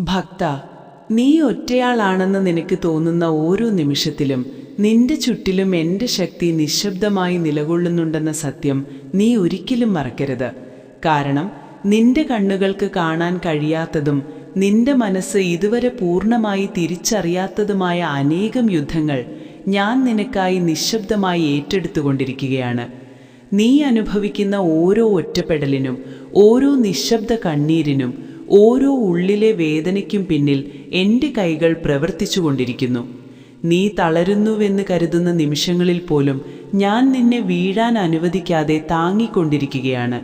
ഭക്ത നീ ഒറ്റയാളാണെന്ന് നിനക്ക് തോന്നുന്ന ഓരോ നിമിഷത്തിലും നിന്റെ ചുറ്റിലും എന്റെ ശക്തി നിശബ്ദമായി നിലകൊള്ളുന്നുണ്ടെന്ന സത്യം നീ ഒരിക്കലും മറക്കരുത്. കാരണം നിന്റെ കണ്ണുകൾക്ക് കാണാൻ കഴിയാത്തതും നിന്റെ മനസ്സ് ഇതുവരെ പൂർണമായി തിരിച്ചറിയാത്തതുമായ അനേകം യുദ്ധങ്ങൾ ഞാൻ നിനക്കായി നിശബ്ദമായി ഏറ്റെടുത്തുകൊണ്ടിരിക്കുകയാണ്. നീ അനുഭവിക്കുന്ന ഓരോ ഒറ്റപ്പെടലിനും ഓരോ നിശബ്ദ കണ്ണീരിനും ഓരോ ഉള്ളിലെ വേദനയ്ക്കും പിന്നിൽ എന്റെ കൈകൾ പ്രവർത്തിച്ചുകൊണ്ടിരിക്കുന്നു. നീ തളരുന്നുവെന്ന് കരുതുന്ന നിമിഷങ്ങളിൽ പോലും ഞാൻ നിന്നെ വീഴാൻ അനുവദിക്കാതെ താങ്ങിക്കൊണ്ടിരിക്കുകയാണ്.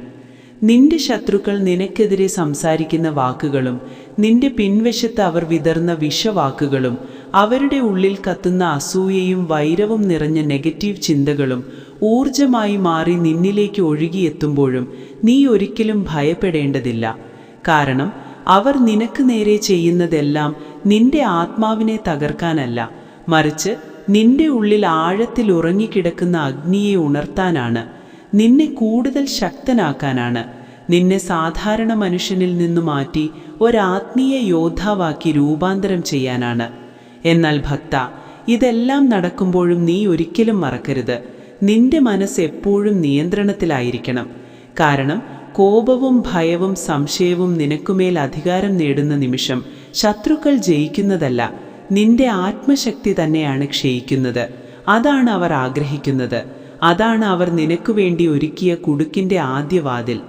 നിന്റെ ശത്രുക്കൾ നിനക്കെതിരെ സംസാരിക്കുന്ന വാക്കുകളും നിന്റെ പിൻവശത്ത് അവർ വിതർന്ന വിഷവാക്കുകളും അവരുടെ ഉള്ളിൽ കത്തുന്ന അസൂയയും വൈരവും നിറഞ്ഞ നെഗറ്റീവ് ചിന്തകളും ഊർജമായി മാറി നിന്നിലേക്ക് ഒഴുകിയെത്തുമ്പോഴും നീ ഒരിക്കലും ഭയപ്പെടേണ്ടതില്ല. കാരണം അവർ നിനക്ക് നേരെ ചെയ്യുന്നതെല്ലാം നിന്റെ ആത്മാവിനെ തകർക്കാനല്ല. മറിച്ച് നിന്റെ ഉള്ളിൽ ആഴത്തിൽ ഉറങ്ങിക്കിടക്കുന്ന അഗ്നിയെ ഉണർത്താനാണ്. നിന്നെ കൂടുതൽ ശക്തനാക്കാനാണ്. നിന്നെ സാധാരണ മനുഷ്യനിൽ നിന്നു മാറ്റി ഒരാത്മീയ യോദ്ധാവാക്കി രൂപാന്തരം ചെയ്യാനാണ്. എന്നാൽ ഭക്ത ഇതെല്ലാം നടക്കുമ്പോഴും നീ ഒരിക്കലും മറക്കരുത്. നിന്റെ മനസ്സ് എപ്പോഴും നിയന്ത്രണത്തിലായിരിക്കണം. കാരണം കോപവും ഭയവും സംശയവും നിനക്കുമേൽ അധികാരം നേടുന്ന നിമിഷം ശത്രുക്കൾ ജയിക്കുന്നതല്ല നിന്റെ ആത്മശക്തി തന്നെയാണ് ക്ഷയിക്കുന്നത്. അതാണ് അവർ ആഗ്രഹിക്കുന്നത്. അതാണ് അവർ നിനക്കു വേണ്ടി ഒരുക്കിയ കുടുക്കിന്റെ ആദ്യവാതിൽ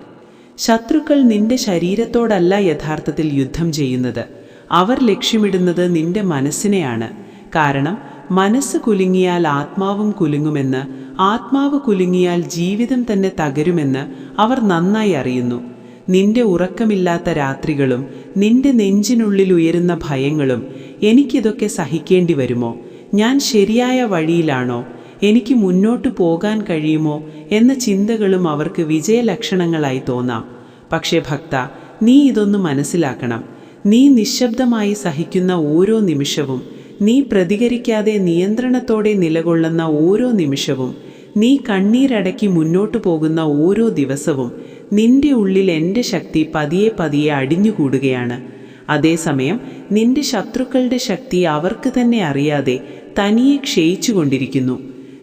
ശത്രുക്കൾ നിന്റെ ശരീരത്തോടല്ല യഥാർത്ഥത്തിൽ യുദ്ധം ചെയ്യുന്നത്. അവർ ലക്ഷ്യമിടുന്നത് നിന്റെ മനസ്സിനെയാണ്. കാരണം മനസ്സ് കുലുങ്ങിയാൽ ആത്മാവും കുലുങ്ങുമെന്ന് ആത്മാവ് കുലുങ്ങിയാൽ ജീവിതം തന്നെ തകരുമെന്ന് അവർ നന്നായി അറിയുന്നു. നിന്റെ ഉറക്കമില്ലാത്ത രാത്രികളും നിന്റെ നെഞ്ചിനുള്ളിൽ ഉയരുന്ന ഭയങ്ങളും എനിക്കിതൊക്കെ സഹിക്കേണ്ടി വരുമോ ഞാൻ ശരിയായ വഴിയിലാണോ? എനിക്ക് മുന്നോട്ട് പോകാൻ കഴിയുമോ? എന്ന ചിന്തകളും അവർക്ക് വിജയലക്ഷണങ്ങളായി തോന്നാം. പക്ഷേ ഭക്ത നീ ഇതൊന്ന് മനസ്സിലാക്കണം. നീ നിശബ്ദമായി സഹിക്കുന്ന ഓരോ നിമിഷവും നീ പ്രതികരിക്കാതെ നിയന്ത്രണത്തോടെ നിലകൊള്ളുന്ന ഓരോ നിമിഷവും നീ കണ്ണീരടക്കി മുന്നോട്ടു പോകുന്ന ഓരോ ദിവസവും നിന്റെ ഉള്ളിൽ എന്റെ ശക്തി പതിയെ പതിയെ അടിഞ്ഞുകൂടുകയാണ്. അതേസമയം നിന്റെ ശത്രുക്കളുടെ ശക്തി അവർക്ക് തന്നെ അറിയാതെ തനിയെ ക്ഷയിച്ചുകൊണ്ടിരിക്കുന്നു.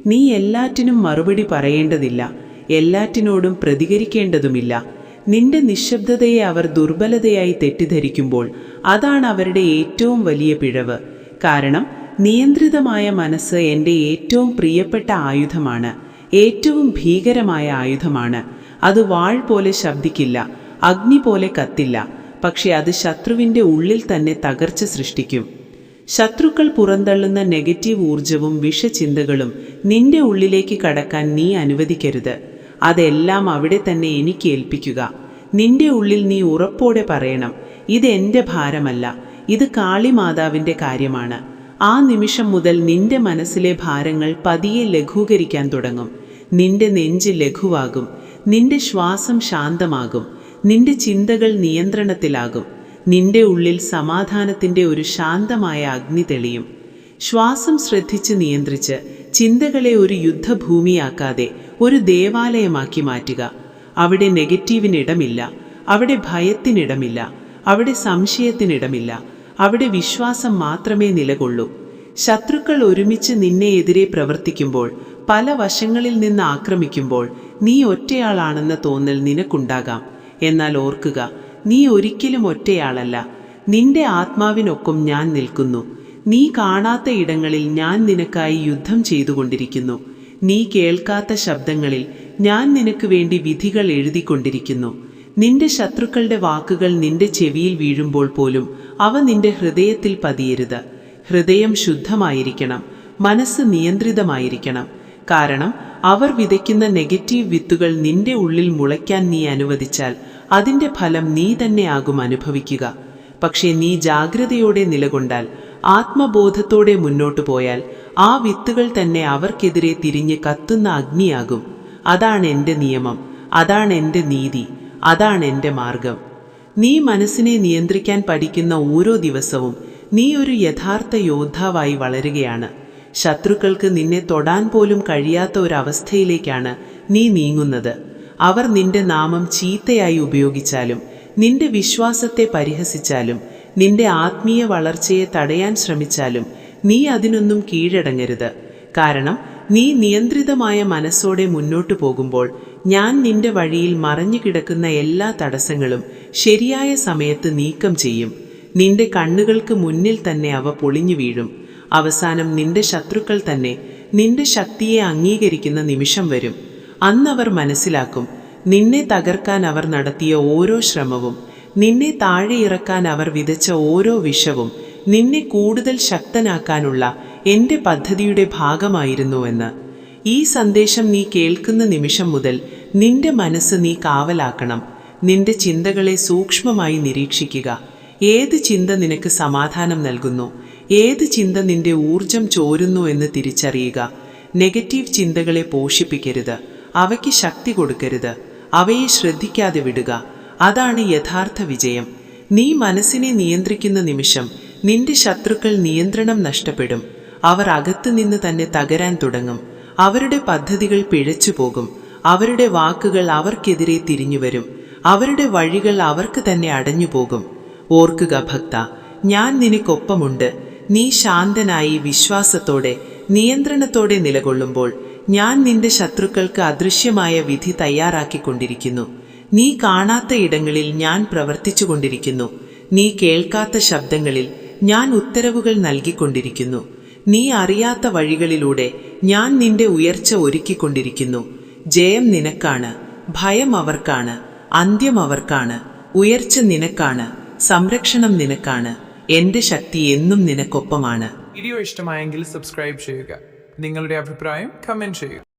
നീ എല്ലാറ്റിനും മറുപടി പറയേണ്ടതില്ല. എല്ലാറ്റിനോടും പ്രതികരിക്കേണ്ടതുമില്ല. നിന്റെ നിശബ്ദതയെ അവർ ദുർബലതയായി തെറ്റിദ്ധരിക്കുമ്പോൾ അതാണ് അവരുടെ ഏറ്റവും വലിയ പിഴവ്. കാരണം നിയന്ത്രിതമായ മനസ്സ് എന്റെ ഏറ്റവും പ്രിയപ്പെട്ട ആയുധമാണ്. ഏറ്റവും ഭീകരമായ ആയുധമാണ്. അത് വാൾ പോലെ ശബ്ദിക്കില്ല അഗ്നി പോലെ കത്തില്ല പക്ഷെ അത് ശത്രുവിന്റെ ഉള്ളിൽ തന്നെ തകർച്ച സൃഷ്ടിക്കും. ശത്രുക്കൾ പുറന്തള്ളുന്ന നെഗറ്റീവ് ഊർജവും വിഷചിന്തകളും നിന്റെ ഉള്ളിലേക്ക് കടക്കാൻ നീ അനുവദിക്കരുത്. അതെല്ലാം അവിടെ തന്നെ എനിക്ക് ഏൽപ്പിക്കുക. നിന്റെ ഉള്ളിൽ നീ ഉറപ്പോടെ പറയണം ഇത് എന്റെ ഭാരമല്ല ഇത് കാളിമാതാവിന്റെ കാര്യമാണ്. ആ നിമിഷം മുതൽ നിന്റെ മനസ്സിലെ ഭാരങ്ങൾ പതിയെ ലഘൂകരിക്കാൻ തുടങ്ങും. നിന്റെ നെഞ്ച് ലഘുവാകും. നിന്റെ ശ്വാസം ശാന്തമാകും. നിന്റെ ചിന്തകൾ നിയന്ത്രണത്തിലാകും. നിന്റെ ഉള്ളിൽ സമാധാനത്തിന്റെ ഒരു ശാന്തമായ അഗ്നി തെളിയും. ശ്വാസം ശ്രദ്ധിച്ച് നിയന്ത്രിച്ച് ചിന്തകളെ ഒരു യുദ്ധഭൂമിയാക്കാതെ ഒരു ദേവാലയമാക്കി മാറ്റുക. അവിടെ നെഗറ്റീവിനിടമില്ല. അവിടെ ഭയത്തിനിടമില്ല. അവിടെ സംശയത്തിനിടമില്ല. അവിടെ വിശ്വാസം മാത്രമേ നിലകൊള്ളൂ. ശത്രുക്കൾ ഒരുമിച്ച് നിന്നെ എതിരെ പ്രവർത്തിക്കുമ്പോൾ പല വശങ്ങളിൽ നിന്ന് ആക്രമിക്കുമ്പോൾ നീ ഒറ്റയാളാണെന്ന തോന്നൽ നിനക്കുണ്ടാകാം. എന്നാൽ ഓർക്കുക നീ ഒരിക്കലും ഒറ്റയാളല്ല. നിന്റെ ആത്മാവിനൊപ്പം ഞാൻ നിൽക്കുന്നു. നീ കാണാത്ത ഇടങ്ങളിൽ ഞാൻ നിനക്കായി യുദ്ധം ചെയ്തുകൊണ്ടിരിക്കുന്നു. നീ കേൾക്കാത്ത ശബ്ദങ്ങളിൽ ഞാൻ നിനക്ക് വേണ്ടി വിധികൾ എഴുതിക്കൊണ്ടിരിക്കുന്നു. നിന്റെ ശത്രുക്കളുടെ വാക്കുകൾ നിന്റെ ചെവിയിൽ വീഴുമ്പോൾ പോലും അവ നിന്റെ ഹൃദയത്തിൽ പതിയരുത്. ഹൃദയം ശുദ്ധമായിരിക്കണം. മനസ്സ് നിയന്ത്രിതമായിരിക്കണം. കാരണം അവർ വിതയ്ക്കുന്ന നെഗറ്റീവ് വിത്തുകൾ നിന്റെ ഉള്ളിൽ മുളയ്ക്കാൻ നീ അനുവദിച്ചാൽ അതിന്റെ ഫലം നീ തന്നെയാകും അനുഭവിക്കുക. പക്ഷേ നീ ജാഗ്രതയോടെ നിലകൊണ്ടാൽ ആത്മബോധത്തോടെ മുന്നോട്ടു പോയാൽ ആ വിത്തുകൾ തന്നെ അവർക്കെതിരെ തിരിഞ്ഞ് കത്തുന്ന അഗ്നിയാകും. അതാണ് എന്റെ നിയമം. അതാണ് എന്റെ നീതി. അതാണ് എന്റെ മാർഗം നീ മനസ്സിനെ നിയന്ത്രിക്കാൻ പഠിക്കുന്ന ഓരോ ദിവസവും നീ ഒരു യഥാർത്ഥ യോദ്ധാവായി വളരുകയാണ്. ശത്രുക്കൾക്ക് നിന്നെ തൊടാൻ പോലും കഴിയാത്ത ഒരവസ്ഥയിലേക്കാണ് നീ നീങ്ങുന്നത്. അവർ നിന്റെ നാമം ചീത്തയായി ഉപയോഗിച്ചാലും നിന്റെ വിശ്വാസത്തെ പരിഹസിച്ചാലും നിന്റെ ആത്മീയ വളർച്ചയെ തടയാൻ ശ്രമിച്ചാലും നീ അതിനൊന്നും കീഴടങ്ങരുത്. കാരണം നീ നിയന്ത്രിതമായ മനസ്സോടെ മുന്നോട്ടു പോകുമ്പോൾ ഞാൻ നിന്റെ വഴിയിൽ മറഞ്ഞു കിടക്കുന്ന എല്ലാ തടസ്സങ്ങളും ശരിയായ സമയത്ത് നീക്കം ചെയ്യും. നിന്റെ കണ്ണുകൾക്ക് മുന്നിൽ തന്നെ അവ പൊളിഞ്ഞു വീഴും. അവസാനം നിന്റെ ശത്രുക്കൾ തന്നെ നിന്റെ ശക്തിയെ അംഗീകരിക്കുന്ന നിമിഷം വരും. അന്നവർ മനസ്സിലാക്കും നിന്നെ തകർക്കാൻ അവർ നടത്തിയ ഓരോ ശ്രമവും നിന്നെ താഴെ ഇറക്കാൻ അവർ വിതച്ച ഓരോ വിഷവും നിന്നെ കൂടുതൽ ശക്തനാക്കാനുള്ള എന്റെ പദ്ധതിയുടെ ഭാഗമായിരുന്നുവെന്ന് ഈ സന്ദേശം നീ കേൾക്കുന്ന നിമിഷം മുതൽ നിന്റെ മനസ്സ് നീ കാവലാക്കണം. നിന്റെ ചിന്തകളെ സൂക്ഷ്മമായി നിരീക്ഷിക്കുക. ഏത് ചിന്ത നിനക്ക് സമാധാനം നൽകുന്നു? ഏത് ചിന്ത നിന്റെ ഊർജം ചോരുന്നു എന്ന് തിരിച്ചറിയുക. നെഗറ്റീവ് ചിന്തകളെ പോഷിപ്പിക്കരുത്. അവയ്ക്ക് ശക്തി കൊടുക്കരുത്. അവയെ ശ്രദ്ധിക്കാതെ വിടുക. അതാണ് യഥാർത്ഥ വിജയം. നീ മനസ്സിനെ നിയന്ത്രിക്കുന്ന നിമിഷം നിന്റെ ശത്രുക്കൾ നിയന്ത്രണം നഷ്ടപ്പെടും. അവർ അകത്തു നിന്ന് തന്നെ തകരാൻ തുടങ്ങും. അവരുടെ പദ്ധതികൾ പിഴച്ചു പോകും അവരുടെ വാക്കുകൾ അവർക്കെതിരെ തിരിഞ്ഞുവരും. അവരുടെ വഴികൾ അവർക്ക് തന്നെ അടഞ്ഞു പോകും ഓർക്കുക ഭക്ത ഞാൻ നിനക്കൊപ്പമുണ്ട്. നീ ശാന്തനായി വിശ്വാസത്തോടെ നിയന്ത്രണത്തോടെ നിലകൊള്ളുമ്പോൾ ഞാൻ നിന്റെ ശത്രുക്കൾക്ക് അദൃശ്യമായ വിധി തയ്യാറാക്കിക്കൊണ്ടിരിക്കുന്നു. നീ കാണാത്ത ഇടങ്ങളിൽ ഞാൻ പ്രവർത്തിച്ചുകൊണ്ടിരിക്കുന്നു. നീ കേൾക്കാത്ത ശബ്ദങ്ങളിൽ ഞാൻ ഉത്തരവുകൾ നൽകിക്കൊണ്ടിരിക്കുന്നു. നീ അറിയാത്ത വഴികളിലൂടെ ഞാൻ നിന്റെ ഉയർച്ച ഒരുക്കിക്കൊണ്ടിരിക്കുന്നു. ജയം നിനക്കാണ് ഭയം അവർക്കാണ് അന്ത്യം അവർക്കാണ് ഉയർച്ച നിനക്കാണ് സംരക്ഷണം നിനക്കാണ് എന്റെ ശക്തി എന്നും നിനക്കൊപ്പമാണ്. വീഡിയോ ഇഷ്ടമായെങ്കിൽ സബ്സ്ക്രൈബ് ചെയ്യുക. നിങ്ങളുടെ അഭിപ്രായം കമന്റ് ചെയ്യുക.